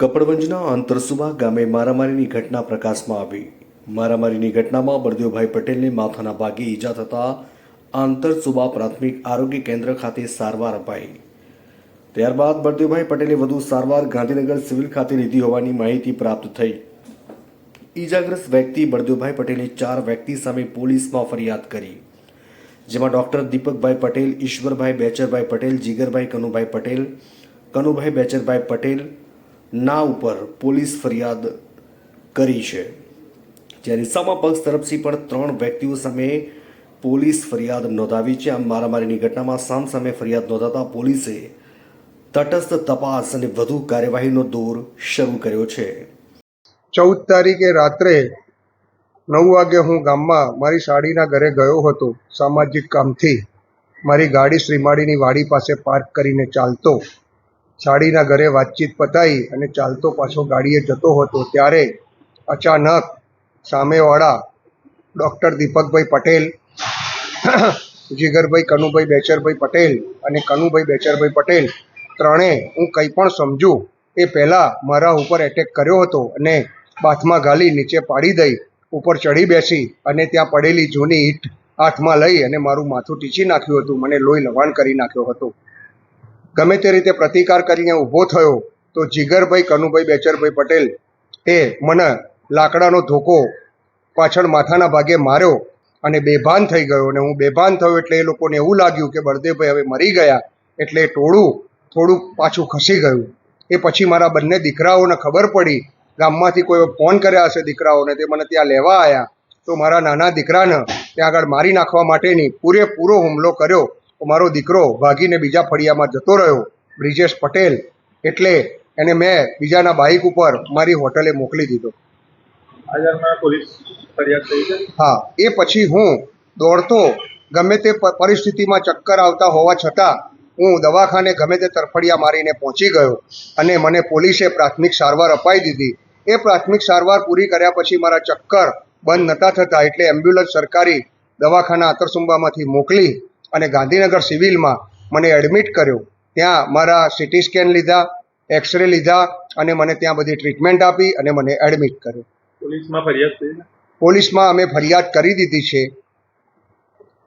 કપડવંજના આંતરસુબા ગામે મારામારીની ઘટના પ્રકાશમાં આવી. મારામારીની ઘટનામાં બળદેવભાઈ પટેલને માથાના ભાગે ઈજા થતાં આંતરસુબા પ્રાથમિક આરોગ્ય કેન્દ્ર ખાતે સારવાર અપાઈ. ત્યારબાદ બળદેવભાઈ પટેલે વધુ સારવાર ગાંધીનગર સિવિલ ખાતે લીધી હોવાની માહિતી પ્રાપ્ત થઈ. ઈજાગ્રસ્ત વ્યક્તિ બળદેવભાઈ પટેલે ચાર વ્યક્તિ સામે પોલીસમાં ફરિયાદ કરી. જેમાં ડોક્ટર દીપકભાઈ પટેલ, ઈશ્વરભાઈ બેચરભાઈ પટેલ, જીગરભાઈ કનુભાઈ પટેલ, કનુભાઈ બેચરભાઈ પટેલ ના ઉપર પોલીસ ફરિયાદ કરી છે. જ્યારે સામા પક્ષ તરફથી પણ ત્રણ વ્યક્તિઓ સામે પોલીસ ફરિયાદ નોંધાવી છે. આમ મારામારીની ઘટનામાં સામ સામે ફરિયાદ નોંધાતા પોલીસે તટસ્થ તપાસ અને વધુ કાર્યવાહીનો દોર શરૂ કર્યો છે. ચૌદ તારીખે રાત્રે નવ વાગે હું ગામમાં મારી સાડીના ઘરે ગયો હતો સામાજિક કામથી. મારી ગાડી શ્રીમાળીની વાડી પાસે પાર્ક કરીને ચાલતો. સાડીના ઘરે વાતચીત પતાવી અને ચાલતો પાછો ગાડીએ જતો હતો ત્યારે અચાનક સામેવાળા ડૉક્ટર દીપકભાઈ પટેલ, જીગરભાઈ કનુભાઈ બેચરભાઈ પટેલ અને કનુભાઈ બેચરભાઈ પટેલ ત્રણે હું કંઈ પણ સમજું એ પહેલાં મારા ઉપર એટેક કર્યો હતો અને બાથમાં ગાલી નીચે પાડી દઈ, ઉપર ચડી બેસી અને ત્યાં પડેલી જૂની ઈંટ હાથમાં લઈ અને મારું માથું ટીચી નાખ્યું હતું, મને લોહી લવાણ કરી નાખ્યો હતો. ગમે તે રીતે પ્રતિકાર કરીને ઊભો થયો, તો જીગરભાઈ, કનુભાઈ, બેચરભાઈ પટેલ એ મને લાકડાનો ધોકો પાછળ માથાના ભાગે માર્યો અને બેભાન થઈ ગયો. અને હું બેભાન થયો એટલે એ લોકોને એવું લાગ્યું કે બળદેવભાઈ હવે મરી ગયા, એટલે ટોળું થોડુંક પાછું ખસી ગયું. એ પછી મારા બંને દીકરાઓને ખબર પડી, ગામમાંથી કોઈ ફોન કર્યા હશે દીકરાઓને, તે મને ત્યાં લેવા આવ્યા તો મારા નાના દીકરાને ત્યાં આગળ મારી નાખવા માટેની પૂરેપૂરો હુમલો કર્યો. મારો દીકરો ભાગીને બીજા ફળિયામાં જતો રહ્યો બ્રિજેશ પટેલ એટલે એને મેં બીજાના બાઇક ઉપર મારી હોટલે મોકલી દીધો. હા એ પછી હું દોડતો ગમે તે પરિસ્થિતિમાં ચક્કર આવતા હોવા છતાં હું દવાખાને ગમે તે તરફડિયા મારીને પહોંચી ગયો અને મને પોલીસે પ્રાથમિક સારવાર અપાઈ દીધી. એ પ્રાથમિક સારવાર પૂરી કર્યા પછી મારા ચક્કર બંધ નહોતા થતા એટલે એમ્બ્યુલન્સ સરકારી દવાખાના આતરસુંબામાંથી મોકલી અને ગાંધીનગર સિવિલમાં મને એડમિટ કર્યો. ત્યાં મારા સિટી સ્કેન લીધા એક્સરે લીધા અને મને ત્યાં બધી ટ્રીટમેન્ટ આપી અને મને એડમિટ કર્યો. પોલીસમાં ફરિયાદ થઈ પોલીસમાં અમે ફરિયાદ કરી દીધી છે.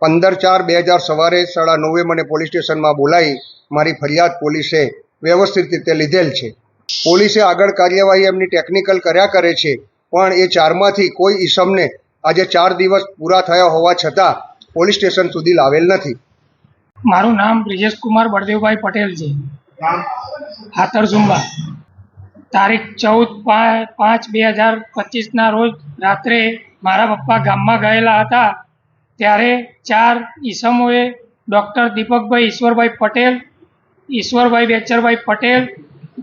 પંદર ચાર બે હજાર સવારે સાડા નવે મને પોલીસ સ્ટેશનમાં બોલાવી. મારી ફરિયાદ પોલીસે વ્યવસ્થિત રીતે લીધેલ છે. પોલીસે આગળ કાર્યવાહી એમની ટેકનિકલ કર્યા કરે છે પણ એ ચારમાંથી કોઈ ઈસમને આજે ચાર દિવસ પૂરા થયા હોવા છતાં પોલીસ સ્ટેશન સુધી લાવેલ નથી. મારું નામ બ્રિજેશ કુમાર બળદેવભાઈ પટેલ છે. હાથર ઝુંબા. તારીખ ચૌદ પાંચ બે હજાર પચીસના રોજ રાત્રે મારા પપ્પા ગામમાં ગયેલા હતા. ત્યારે ચાર ઈસમોએ ડૉક્ટર દીપકભાઈ ઈશ્વરભાઈ પટેલ, ઈશ્વરભાઈ બેચરભાઈ પટેલ,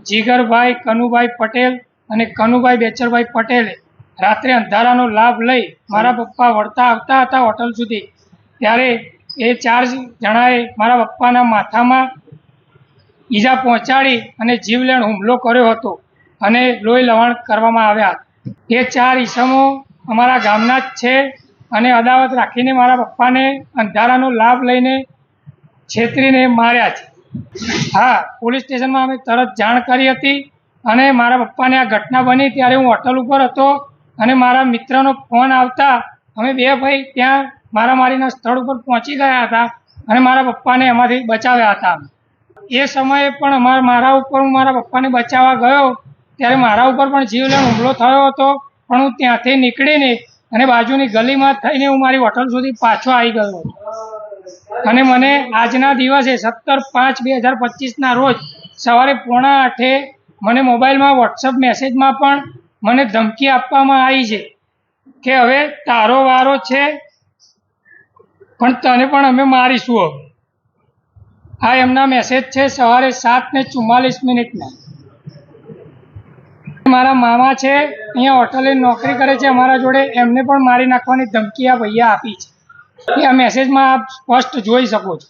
જીગરભાઈ કનુભાઈ પટેલ અને કનુભાઈ બેચરભાઈ પટેલે રાત્રે અંધારાનો લાભ લઈ મારા પપ્પા વળતા આવતા હતા હોટલ સુધી. ત્યારે એ ચાર જણાએ મારા પપ્પાના માથામાં ઈજા પહોંચાડી અને જીવલેણ હુમલો કર્યો હતો અને લોહી લવણ કરવામાં આવ્યા એ ચાર ઈસમો અમારા ગામના જ છે અને અદાવત રાખીને મારા પપ્પાને અંધારાનો લાભ લઈને છેતરીને માર્યા છે. હા, પોલીસ સ્ટેશનમાં અમે તરત જાણ કરી હતી અને મારા પપ્પાને આ ઘટના બની ત્યારે હું હોટલ ઉપર હતો અને મારા મિત્રનો ફોન આવતા અમે બે ભાઈ ત્યાં મારામારીના સ્થળ ઉપર પહોંચી ગયા હતા અને મારા પપ્પાને એમાંથી બચાવ્યા હતા. એ સમયે પણ અમારા મારા ઉપર હું મારા પપ્પાને બચાવવા ગયો, ત્યારે મારા ઉપર પણ જીવલેણ હુમલો થયો હતો, પણ હું ત્યાંથી નીકળીને અને બાજુની ગલીમાં થઈને હું મારી હોટલ સુધી પાછો આવી ગયો અને મને આજના દિવસે સત્તર પાંચ બે હજાર પચીસના રોજ સવારે પોણા આઠે મને મોબાઈલમાં વોટ્સઅપ મેસેજમાં પણ મને ધમકી આપવામાં આવી છે કે હવે તારો વારો છે પણ તને પણ અમે મારીશું હવે. આ એમના મેસેજ છે, સવારે સાત ને ચુમ્માલીસ મિનિટના મારા મામા છે, અહીંયા હોટલે નોકરી કરે છે, અમારા જોડે એમને પણ મારી નાખવાની ધમકી આ ભૈયા આપી છે. એ આ મેસેજમાં આપ સ્પષ્ટ જોઈ શકો છો.